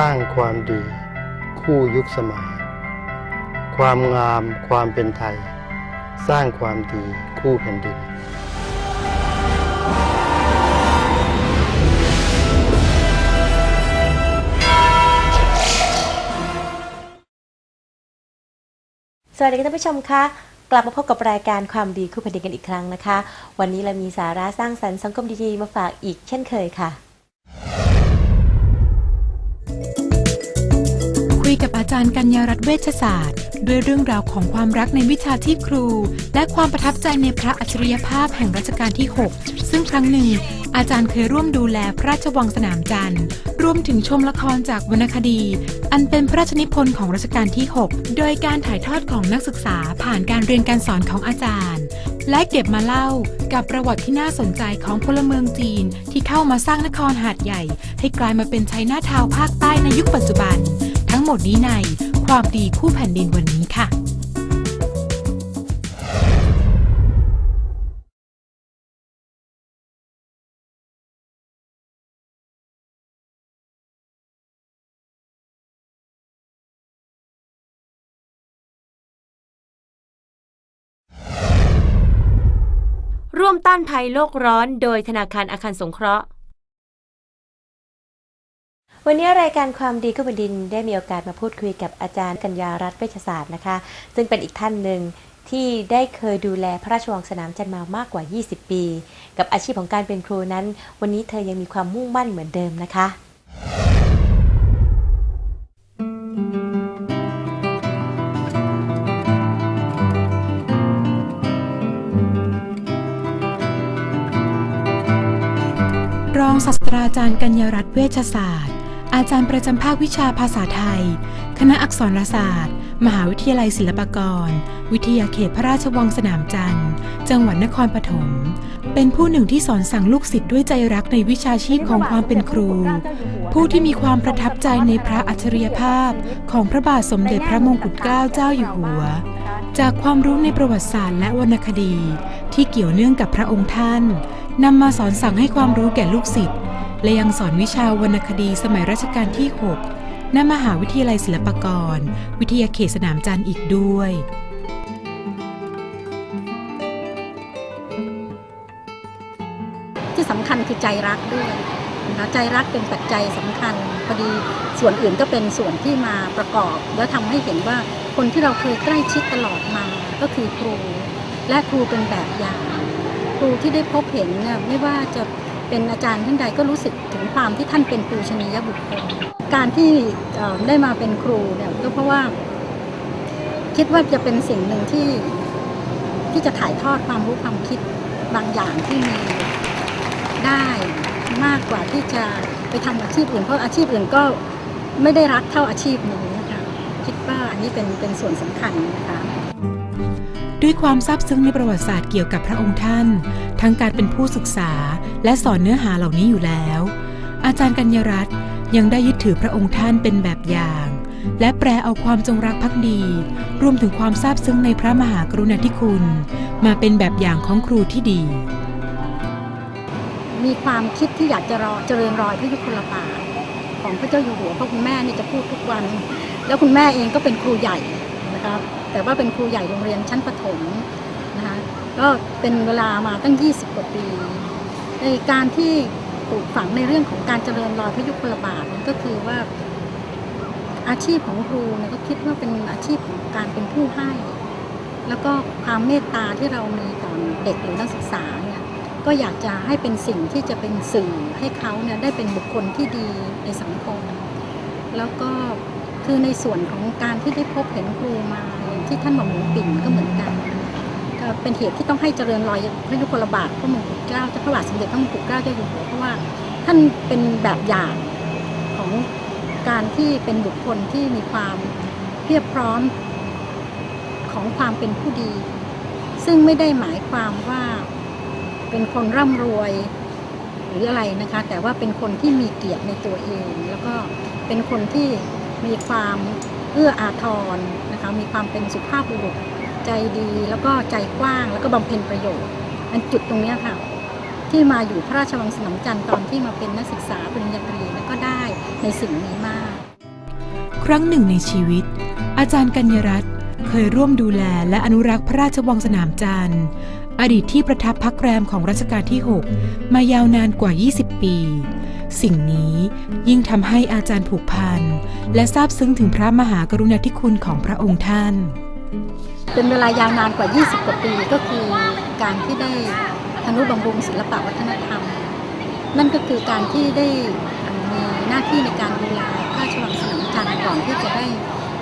สร้างความดี คู่ยุคสมัย ความงามความเป็นไทย สร้างความดีคู่แผ่นดินสวัสดีค่ะท่านผู้ชมคะกลับมาพบกับรายการความดีคู่แผ่นดินกันอีกครั้งนะคะ วันนี้เรามีสาระสร้างสรรค์สังคมดีๆมาฝากอีกเช่นเคยค่ะ อาจารย์กัญญารัตน์เวชศาสตร์ ด้วยเรื่องราวของความรักในวิชาชีพครู และความประทับใจในพระอัจฉริยภาพแห่งรัชกาลที่ 6 ซึ่งครั้งหนึ่ง อาจารย์เคยร่วมดูแลพระราชวังสนามจันทร์รวมถึงชมละครจากวรรณคดี อันเป็นพระราชนิพนธ์ของรัชกาลที่ 6 โดยการถ่ายทอดของนักศึกษาผ่านการเรียนการสอนของอาจารย์ และเก็บมาเล่ากับประวัติที่น่าสนใจของพลเมืองจีนที่เข้ามาสร้างนครหาดใหญ่ ให้กลายมาเป็นชัยนาทาวภาคใต้ในยุคปัจจุบัน งหมดนี้ในความดีคู่แผ่นดินวันนี้ค่ะร่วมต้านภัยโลกร้อน โดยธนาคารอาคารสงเคราะห์ วันนี้รายการความดีคู่แผ่นดินได้มีโอกาสมาพูดคุยกับอาจารย์กัญญารัตน์เวชศาสตร์นะคะ ซึ่งเป็นอีกท่านหนึ่งที่ได้เคยดูแลพระราชวังสนามจันทร์มามากกว่า 20 ปี กับอาชีพของการเป็นครูนั้น วันนี้เธอยังมีความมุ่งมั่นเหมือนเดิมนะคะ รองศาสตราจารย์กัญญารัตน์เวชศาสตร์ อาจารย์ประจำภาควิชาภาษาไทย คณะอักษรศาสตร์ มหาวิทยาลัยศิลปากร วิทยาเขตพระราชวังสนามจันทร์ จังหวัดนครปฐม เป็นผู้หนึ่งที่สอนสั่งลูกศิษย์ด้วยใจรักในวิชาชีพของความเป็นครู ผู้ที่มีความประทับใจในพระอัจฉริยภาพ ของพระบาทสมเด็จพระมงกุฎเกล้าเจ้าอยู่หัว จากความรู้ในประวัติศาสตร์และวรรณคดี ที่เกี่ยวเนื่องกับพระองค์ท่าน นำมาสอนสั่งให้ความรู้แก่ลูกศิษย์และยังสอนวิชาวรรณคดีสมัยรัชกาลที่ 6 ณ มหาวิทยาลัยศิลปากร วิทยาเขตสนามจันทร์อีกด้วย ที่สำคัญคือใจรักด้วยนะคะใจรักเป็นปัจจัยสำคัญพอดีส่วนอื่นก็เป็นส่วนที่มาประกอบ แล้วทำให้เห็นว่าคนที่เราเคยใกล้ชิดตลอดมาก็คือครู และครูเป็นแบบอย่าง รูที่ได้พบเห็นเนี่ยไม่ว่าจะเป็นอาจารย์ท่านใดก็รู้สึกถึงความที่ท่านเป็นปูชนียบุคคล การที่ได้มาเป็นครูเนี่ยก็เพราะว่า คิดว่าจะเป็นสิ่งหนึ่งที่ที่จะถ่ายทอดความรู้ความคิดบางอย่างที่มีได้มากกว่าที่จะไปทำอาชีพอื่นเพราะอาชีพอื่นก็ไม่ได้รักเท่าอาชีพนี้นะคะคิดว่าอันนี้เป็นเป็นส่วนสำคัญนะคะ ด้วยความซาบซึ้งในประวัติศาสตร์เกี่ยวกับพระองค์ท่าน ทั้งการเป็นผู้ศึกษาและสอนเนื้อหาเหล่านี้อยู่แล้ว อาจารย์กัญญรัตน์ยังได้ยึดถือพระองค์ท่านเป็นแบบอย่าง และแปลเอาความจงรักภักดี รวมถึงความซาบซึ้งในพระมหากรุณาธิคุณ มาเป็นแบบอย่างของครูที่ดี มีความคิดที่อยากจะรอเจริญรอยพระยุคลบาทของพระเจ้าอยู่หัวเพราะคุณแม่นี่จะพูดทุกวัน แล้วคุณแม่เองก็เป็นครูใหญ่นะคะ แต่ว่าเป็นครูใหญ่โรงเรียนชั้นประถมนะคะก็เป็นเวลามาตั้ง 20 กว่าปีในการที่ปลูกฝังในเรื่องของการเจริญรอยพระยุคลบาทนี่ยก็คือว่า อาชีพของครูเนี่ยก็คิดว่าเป็นอาชีพของการเป็นผู้ให้ แล้วก็ความเมตตาที่เรามีต่อเด็กหรือนักศึกษาเนี่ยก็อยากจะให้เป็นสิ่งที่จะเป็นสื่อให้เขาเนี่ยได้เป็นบุคคลที่ดีในสังคม แล้วก็ คือในส่วนของการที่ได้พบเห็นครูมาที่ท่านหม่อมหลวงปิ่นก็เหมือนกันเป็นเหตุที่ต้องให้เจริญรอยพระยุคลบาทพระมงกุฎเกล้าเจ้าพระบาทสมเด็จพระมงกุฎเกล้าเจ้าอยู่หัวเพราะว่าท่านเป็นแบบอย่างของการที่เป็นบุคคลที่มีความเพียบพร้อมของความเป็นผู้ดี ซึ่งไม่ได้หมายความว่าเป็นคนร่ำรวยหรืออะไรนะคะ แต่ว่าเป็นคนที่มีเกียรติในตัวเอง แล้วก็เป็นคนที่ มีความเอื้ออาทรนะคะมีความเป็นสุภาพบุรุษใจดีแล้วก็ใจกว้างแล้วก็บำเพ็ญประโยชน์ อันจุดตรงนี้ค่ะทที่มาอยู่พระราชวังสนามจันทร์ตอนที่มาเป็นนักศึกษาปริญญาตรีแล้วก็ได้ในสิ่งนี้มาก ครั้งหนึ่งในชีวิต อาจารย์กัญญรัตน์เคยร่วมดูแลและอนุรักษ์พระราชวังสนามจันทร์อดีตที่ประทับพักแรมของรัชกาลที่ 6 มายาวนานกว่า 20 ปี สิ่งนี้ยิ่งทำให้อาจารย์ผูกพัน และซาบซึ้งถึงพระมหากรุณาธิคุณของพระองค์ท่าน เป็นเวลายาวนานกว่า 20 กว่าปีก็คือการที่ได้ทนุบำรุงศิลปวัฒนธรรม นั่นก็คือการที่ได้มีหน้าที่ในการดูแลพระราชวังสนามจันทร์ก่อนที่จะได้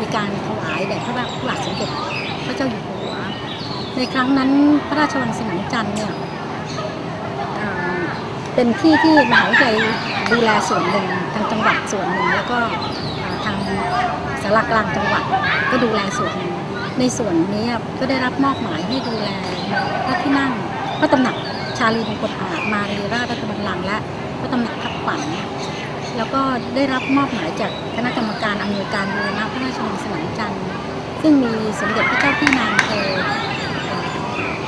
มีการถวายแด่พระบาทพระบาทสมเด็จพระเจ้าอยู่หัว ในครั้งนั้นพระราชวังสนามจันทร์เนี่ยเป็นที่ที่มหาวิทยาลัยดูแลส่วนหนึ่งทางจังหวัดส่วนหนึ่งแล้วก็ สารากลางจังหวัดก็ดูแลส่วนในส่วนนี้ก็ได้รับมอบหมายให้ดูแลพระที่นั่งพระตำหนักชาลีมงคลอาจมารีราชรัตบัลลังก์และพระตำหนักทับฝันแล้วก็ได้รับมอบหมายจากคณะกรรมการอำนวยการบูรณะพระราชวังสนามจันทร์ซึ่งมีสมเด็จพระเจ้าพี่นางเธอ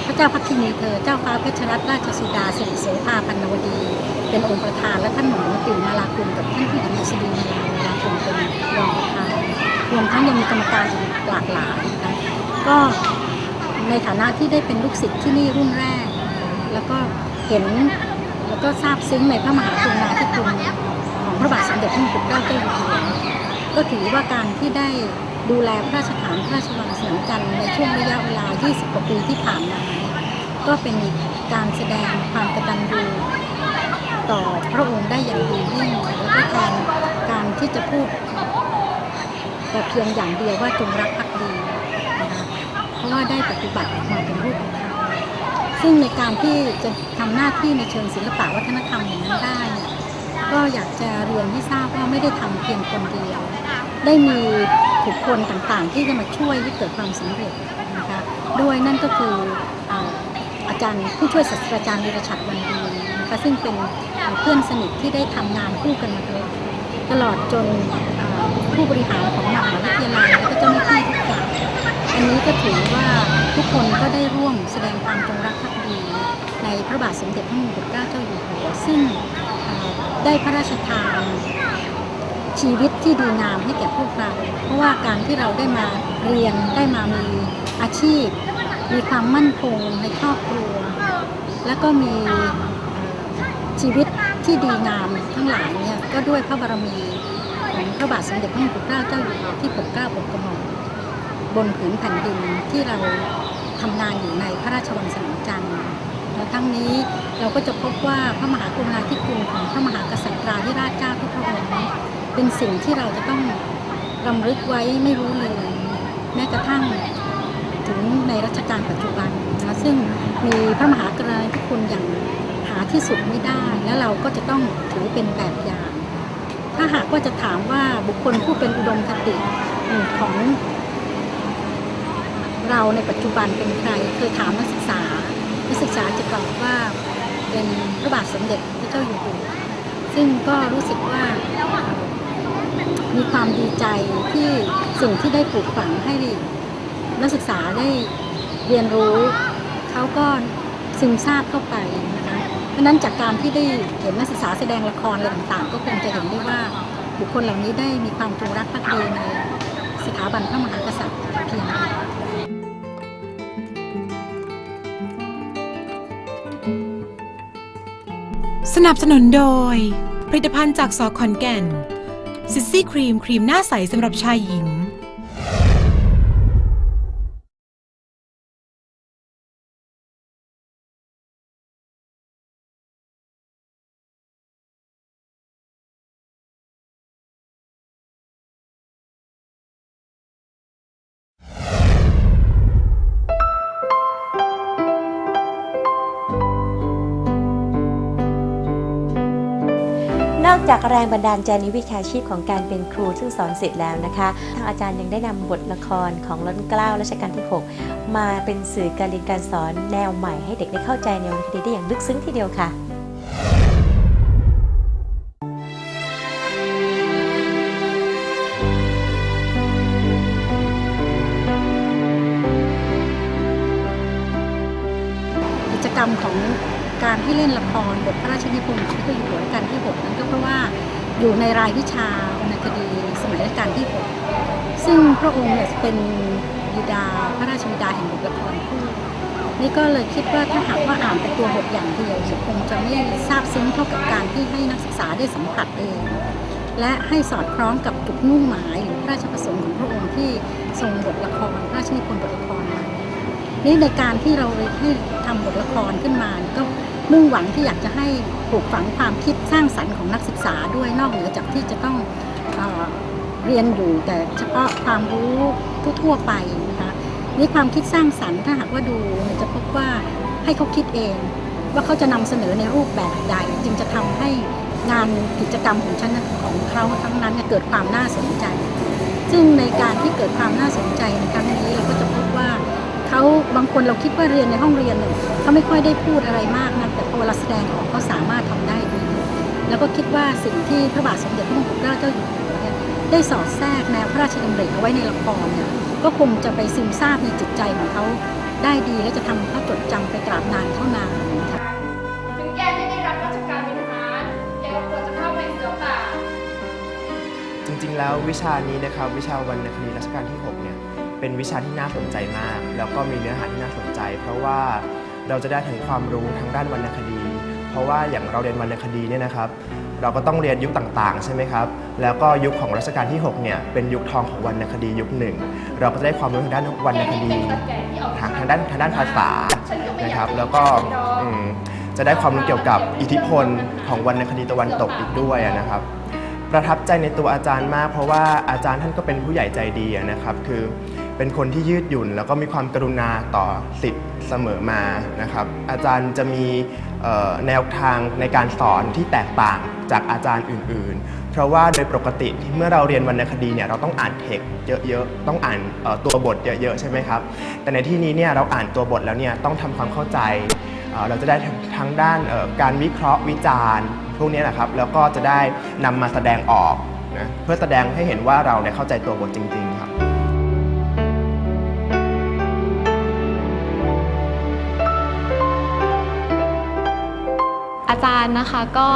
พระเจ้าพักคินีเธอ เจ้าฟ้าเพชรรัตนราชสุดาสิริโสภาพันนวดี เป็นองค์ประธานและท่านหมอมปิ่นมาลาคุณกับท่านผู้หญิงดุษฎีมาลาคุณเป็น รองประธานรวมทั้งยังมีกรรมการอีกหลากหลายนะคะก็ในฐานะที่ได้เป็นลูกศิษย์ที่นี่รุ่นแรก แล้วก็เห็นแล้วก็ทราบซึ้งในพระมหากรุณาธิคุณของพระบาทสมเด็จพระมงกุฎเกล้าเจ้าอยู่หัวก็ถือว่าการที่ได้ดูแลพระราชฐานพระราชวังสนามจันทร์ในช่วงระยะเวลา 20 กว่าปีที่ผ่านมา ก็เป็นการแสดงความกตัญญู ต่อพระองค์ได้อย่างดียิ่งแล้วก็การการที่จะพูดแต่เพียงอย่างเดียวว่าจงรักภักดีนะคะเพราะว่าได้ปฏิบัติออกมาเป็นรูปธรรมซึ่งในการที่จะทำหน้าที่ในเชิงศิลปะวัฒนธรรมอย่างนั้นได้เนี่ยก็อยากจะเรียนให้ทราบว่าไม่ได้ทำเพียงคนเดียว ได้มีบุคคลต่างๆ ที่จะมาช่วยให้เกิดความสำเร็จนะคะด้วยนั่นก็คืออาอาจารย์ผู้ช่วยศาสตราจารย์วิรชัดวันดี นะคะซึ่งเป็นเพื่อนสนิทที่ได้ทำงานคู่กันมาโดตลอดจนผู้บริหารของมหาวิทยาลัยและก็เจ้าหน้าที่ทุกฝ่ายอันนี้ก็ถือว่าทุกคนก็ได้ร่วมแสดงความจงรักภักดีในพระบาทสมเด็จพระมงกุฎเกล้าเจ้าอยู่หัวซึ่งได้พระราชทานชีวิตที่ดีงามให้แก่พวกเรา เพราะว่าการที่เราได้มาเรียนได้มามีอาชีพ มีความมั่นคงในครอบครัว แล้วก็มี ชีวิตที่ดีงามทั้งหลายเนี่ยก็ด้วยพระบารมีของพระบาทสมเด็จพระมงกุฎเกล้าเจ้าอยู่หัวที่ปกเกล้าปกกระหม่อมบนผืนแผ่นดินที่เราทำงานอยู่ในพระราชวังสนามจันทร์และทั้งนี้เราก็จะพบว่าพระมหากรุณาธิคุณของพระมหากษัตริย์ธิราชเจ้าทุกพระองค์เป็นสิ่งที่เราจะต้องรำลึกไว้ไม่รู้เลย แม้กระทั่งถึงในรัชกาลปัจจุบันนะซึ่งมีพระมหากรุณาธิคุณอย่างาที่สุดไม่ได้ แล้วเราก็จะต้องถือเป็นแบบอย่าง ถ้าหากว่าจะถามว่าบุคคลผู้เป็นอุดมคติของเราในปัจจุบันเป็นใคร เคยถามนักศึกษา นักศึกษาจะตอบว่าเป็นพระบาทสมเด็จพระเจ้าอยู่หัวซึ่งก็รู้สึกว่า มีความดีใจที่สิ่งที่ได้ปลูกฝังให้นักศึกษาได้เรียนรู้ เขาก็ซึมซาบเข้าไปนะ เพราะนั้นจากการที่ได้เห็นนักศึกษาแสดงละครอะไรต่างๆ ก็คงจะเห็นได้ว่าบุคคลเหล่านี้ได้มีความจงรักภักดีในสถาบันพระมหากษัตริย์เพียงใดสนับสนุนโดย ผลิตภัณฑ์จากสอขอนแก่น ซิสซี่ครีม ครีมหน้าใสสำหรับชายหญิง อกจากแรงบันดาลใจในวิชาชีพของการเป็นครูซึ่งสอนศิษย์แล้วนะคะทางอาจารย์ยังได้นำบทละครของล้นเกล้ารัชกาลที่ 6 มาเป็นสื่อการเรียนการสอนแนวใหม่ให้เด็กได้เข้าใจในวรรณคดีได้อย่างลึกซึ้งทีเดียวค่ะกิจกรรมของ การให้เล่นละครบทพระราชนิพนธ์ของพระเจ้าอยู่หัวรัชกาลที่ 6 นั้นก็เพราะว่าอยู่ในรายวิชาวรรณคดีสมัยรัชกาลที่ 6 ซึ่งพระองค์เนี่ยเป็นบิดาพระราชบิดาแห่งบทละครคู่นี่ก็เลยคิดว่าถ้าหากว่าอ่านเป็นตัวบทอย่างเดียวคงจะไม่ทราบซึ้งเท่ากับการที่ให้นักศึกษาได้สัมผัสเองและให้สอดคล้องกับจุดมุ่งหมายหรือพระราชประสงค์ของพระองค์ที่ทรงบทละครพระราชนิพนธ์บทละครมานี่ในการที่เราให้ทำบทละครขึ้นมาก็ มุ่งหวังที่อยากจะให้ปลูกฝังความคิดสร้างสรรค์ของนักศึกษาด้วยนอกเหนือจากที่จะต้องเออเรียนอยู่แต่เฉพาะความรู้ทั่วๆไปนะคะนี่ความคิดสร้างสรรค์ถ้าหากว่าดูจะพบว่าให้เขาคิดเอง ว่าเขาจะนำเสนอในรูปแบบใด จึงจะทำให้งานกิจกรรมของฉันของเขาทั้งนั้นเกิดความน่าสนใจ ซึ่งในการที่เกิดความน่าสนใจในครั้งนี้เราก็จะพบว่า เขาบางคนเราคิดว่าเรียนในห้องเรียนเนี่ยเขาไม่ค่อยได้พูดอะไรมากนะแต่พอเวลาแสดงออกเขาสามารถทำได้ดีแล้วก็คิดว่าสิ่งที่พระบาทสมเด็จพระมงกุฎเกล้าเจ้าอยู่หัวเนี่ยได้สอดแทรกแนวพระราชดำริเอาไว้ในละครเนี่ยก็คงจะไปซึมซาบในจิตใจของเขาได้ดีและจะทำให้เขาจดจำไปตราบนานเท่านานค่ะถึงแกไม่ได้รับราชการเป็นทหารแกก็ควรจะเข้าไปเสือป่าจริงๆแล้ววิชานี้นะครับวิชาวรรณคดีรัชกาลที่6 เป็นวิชาที่น่าสนใจมาก แล้วก็มีเนื้อหาที่น่าสนใจ เพราะว่าเราจะได้ถึงความรู้ทางด้านวรรณคดี เพราะว่าอย่างเราเรียนวรรณคดีเนี่ยนะครับ เราก็ต้องเรียนยุคต่างๆ ใช่ไหมครับ แล้วก็ยุคของรัชกาลที่6เนี่ยเป็นยุคทองของวรรณคดียุคหนึ่ง เราก็จะได้ความรู้ทางด้านวรรณคดีทางทางด้านทางด้านภาษานะครับ แล้วก็จะได้ความรู้เกี่ยวกับอิทธิพลของวรรณคดีตะวันตกอีกด้วยนะครับประทับใจในตัวอาจารย์มาก เพราะว่าอาจารย์ท่านก็เป็นผู้ใหญ่ใจดีนะครับ คือ เป็นคนที่ยืดหยุ่น แล้วก็มีความกรุณาต่อสิทธิ์เสมอมานะครับ อาจารย์จะมีแนวทางในการสอนที่แตกต่างจากอาจารย์อื่น ๆ เพราะว่าโดยปกติเมื่อเราเรียนวรรณคดีเนี่ยเราต้องอ่านเทคสต์เยอะๆต้องอ่านตัวบทเยอะๆใช่ไหมครับ แต่ในที่นี้เนี่ยเราอ่านตัวบทแล้วเนี่ยต้องทำความเข้าใจเเราจะได้ทั้งด้านการวิเคราะห์วิจารณ์พวกนี้นะครับแล้วก็จะได้นำมาแสดงออกนะเพื่อแสดงให้เห็นว่าเราเนี่ยเข้าใจตัวบทจริง ๆ อาจารย์นะคะก็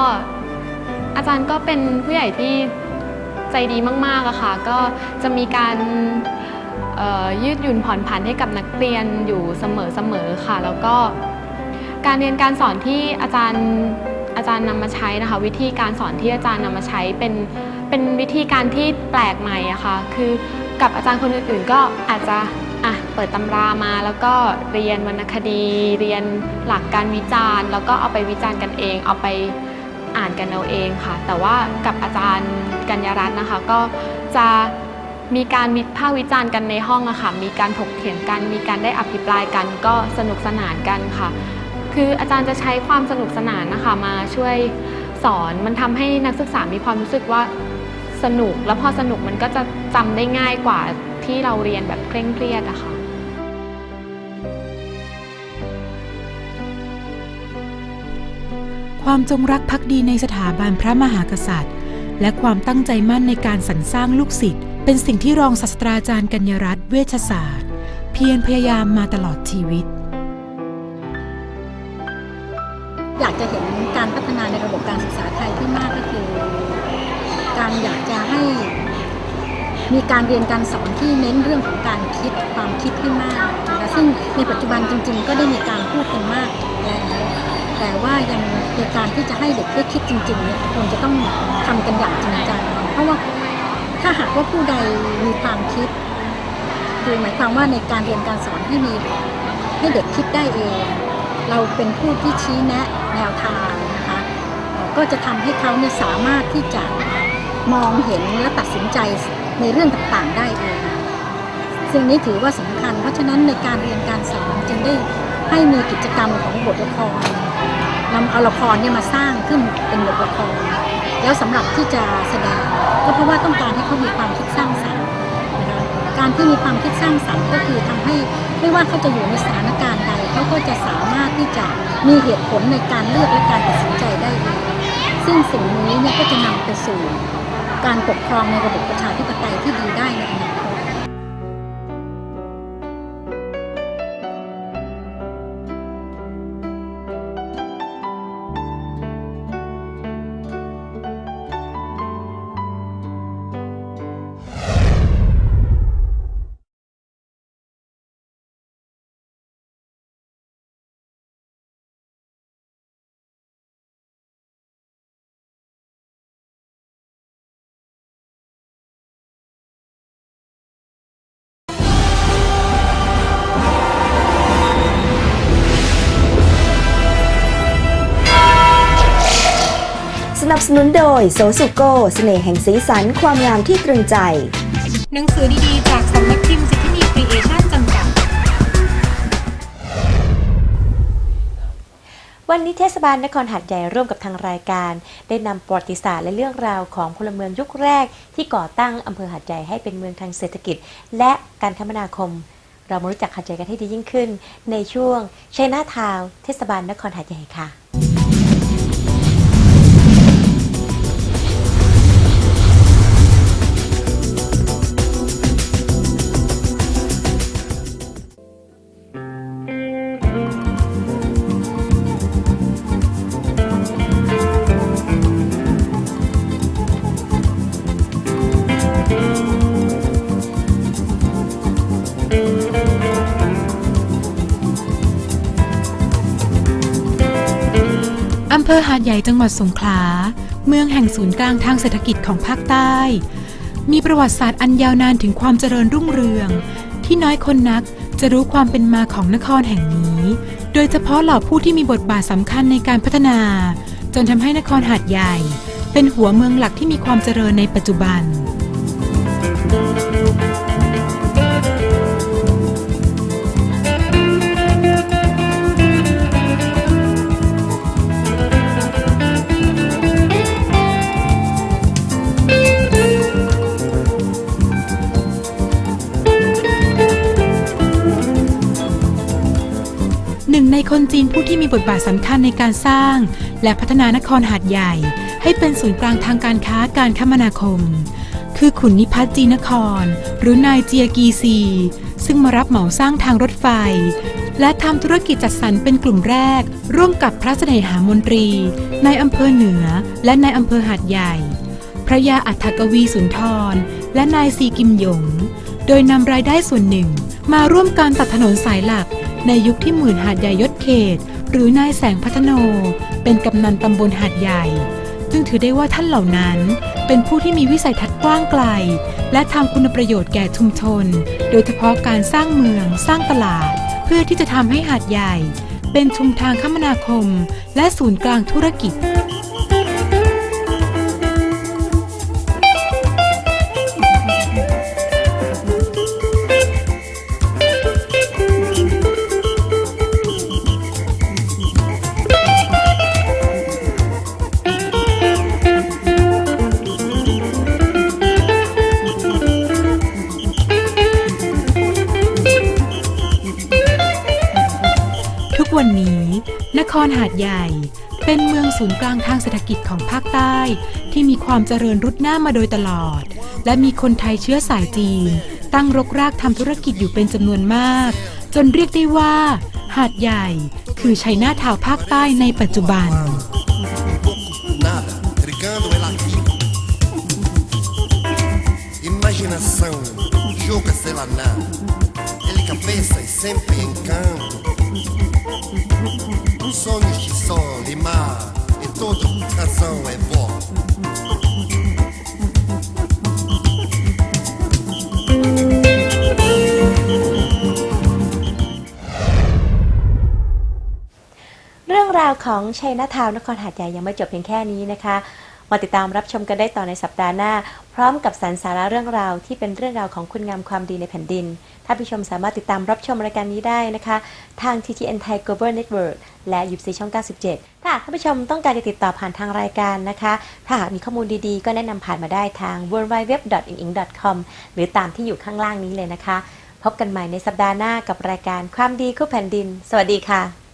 อาจารย์ก็เป็นผู้ใหญ่ที่ใจดีมากๆอะค่ะ ก็จะมีการยืดหยุ่นผ่อนผันให้กับนักเรียนอยู่เสมอๆค่ะ แล้วก็การเรียนการสอนที่อาจารย์อาจารย์นำมาใช้นะคะ วิธีการสอนที่อาจารย์นำมาใช้เป็นเป็นวิธีการที่แปลกใหม่อะค่ะคือกับอาจารย์คนอื่นๆ ก็อาจจะ เปิดตำรามาแล้วก็เรียนวรรณคดี เรียนหลักการวิจารณ์ แล้วก็เอาไปวิจารณ์กันเอง เอาไปอ่านกันเอาเองค่ะ แต่ว่ากับอาจารย์กัญญารัตน์นะคะ ก็จะมีการวิพากษ์วิจารณ์กันในห้องอะค่ะ มีการถกเถียงกัน มีการได้อภิปรายกัน ก็สนุกสนานกันค่ะ คืออาจารย์จะใช้ความสนุกสนานนะคะมาช่วยสอน มันทำให้นักศึกษามีความรู้สึกว่าสนุก แล้วพอสนุกมันก็จะจำได้ง่ายกว่าที่เราเรียนแบบเคร่งเครียดอะค่ะ ความจงรักภักดีในสถาบันพระมหากษัตริย์ และความตั้งใจมั่นในการสรรสร้างลูกศิษย์เป็นสิ่งที่รองศาสตราจารย์กัญญรัตน์เวชศาสตร์ เพียรพยายามมาตลอดชีวิต อยากจะเห็นการพัฒนาในระบบการศึกษาไทยที่มากก็คือ การอยากจะให้มีการเรียนการสอนที่เน้นเรื่องของการคิดความคิดให้มากนะคะซึ่งในปัจจุบันจริง ๆ ก็ได้มีการพูดกันมากแล้ว แต่ว่ายังในการที่จะให้เด็กได้คิดจริงๆเนี่ยคงจะต้องทำกันอย่างจริงจังเพราะว่าถ้าหากว่าผู้ใดมีความคิดคือหมายความว่าในการเรียนการสอนให้มีให้เด็กคิดได้เอง เราเป็นผู้ที่ชี้แนะแนวทางนะคะก็จะทำให้เขาเนี่ยสามารถที่จะมองเห็นและตัดสินใจในเรื่องต่างๆได้เองสิ่งนี้ถือว่าสำคัญ เพราะฉะนั้นในการเรียนการสอนจึงได้ให้มีกิจกรรมของบทละคร นำเอาละครเนี่ยมาสร้างขึ้นเป็นบทละครแล้วสำหรับที่จะแสดงก็เพราะว่าต้องการให้เขามีความคิดสร้างสรรค์นะคะการที่มีความคิดสร้างสรรค์ก็คือทำให้ไม่ว่าเขาจะอยู่ในสถานการณ์ใดเขาก็จะสามารถที่จะมีเหตุผลในการเลือกและการตัดสินใจได้เองซึ่งสิ่งนี้เนี่ยก็จะนำไปสู่การปกครองในระบบประชาธิปไตยที่ดีได้ในอนาคต สนุนโดยโซสุโกเสน่ห์แห่งสีสันความงามที่ตรึงใจ หนังสือดีๆ จากสำนักพิมพ์สิทธิมีครีเอชั่นจำกัด วันนี้เทศบาลนครหัดใหญ่ร่วมกับทางรายการ ได้นำประวัติศาสตร์และเรื่องราวของพลเมืองยุคแรก ที่ก่อตั้งอำเภอหัดใหญ่ให้เป็นเมืองทางเศรษฐกิจ และการคมนาคม เรามารู้จักหัดใหญ่กันให้ดียิ่งขึ้น ในช่วงชัยนาทาวเทศบาลนครหัดใหญ่ค่ะ ดใหญ่จังหวัดสงขลา เมืองแห่งศูนย์กลางทางเศรษฐกิจของภาคใต้ มีประวัติศาสตร์อันยาวนานถึงความเจริญรุ่งเรือง ที่น้อยคนนักจะรู้ความเป็นมาของนครแห่งนี้ โดยเฉพาะเหล่าผู้ที่มีบทบาทสำคัญในการพัฒนา จนทำให้นครหาดใหญ่ เป็นหัวเมืองหลักที่มีความเจริญในปัจจุบัน คนจีนผู้ที่มีบทบาทสำคัญในการสร้าง และพัฒนานครหาดใหญ่ ให้เป็นศูนย์กลางทางการค้าการคมนาคม คือขุนนิพัฒน์จีนคร หรือนายเจียกีซี ซึ่งมารับเหมาสร้างทางรถไฟ และทำธุรกิจจัดสรรเป็นกลุ่มแรก ร่วมกับพระเสน่หามนตรีในอำเภอเหนือ และในอำเภอหาดใหญ่ พระยาอัฏฐกวีสุนทร และนายซีกิมหยง โดยนำรายได้ส่วนหนึ่งมาร่วมการตัดถนนสายหลัก ในยุคที่หมื่นหาดใหญ่ยศเขต หรือนายแสงพัฒโน เป็นกำนันตำบลหาดใหญ่จึงถือได้ว่าท่านเหล่านั้นเป็นผู้ที่มีวิสัยทัศน์กว้างไกล และทำคุณประโยชน์แก่ชุมชน โดยเฉพาะการสร้างเมือง สร้างตลาด เพื่อที่จะทำให้หาดใหญ่ เป็นชุมทางคมนาคม และศูนย์กลางธุรกิจ นหาดใหญ่ เป็นเมืองศูนย์กลางทางเศรษฐกิจของภาคใต้ ที่มีความเจริญรุดหน้ามาโดยตลอด และมีคนไทยเชื้อสายจีน ตั้งรกรากทำธุรกิจอยู่เป็นจำนวนมาก จนเรียกได้ว่า หาดใหญ่ คือชัยนาทาวภาคใต้ในปัจจุบัน cabeça e sempre encanto. Um sonho de sol e mar, e toda razão é vó. เรื่องราวของชัยนาทาวนครหาดใหญ่ยังไม่จบเพียงแค่นี้นะคะ มาติดตามรับชมกันได้ต่อในสัปดาห์หน้า พร้อมกับสรรสาระเรื่องราวที่เป็นเรื่องราวของคุณงามความดีในแผ่นดิน ท่านผู้ชมสามารถติดตามรับชมรายการนี้ได้นะคะ ทาง TTN Thai Global Network และยูซีช่อง 97 ถ้าท่านผู้ชมต้องการจะติดต่อผ่านทางรายการนะคะ ถ้าหากมีข้อมูลดีๆ ก็แนะนำผ่านมาได้ทาง w w w i n g i n g c o m หรือตามที่อยู่ข้างล่างนี้เลยนะคะ พบกันใหม่ในสัปดาห์หน้ากับรายการความดีคู่แผ่นดิน สวัสดีค่ะ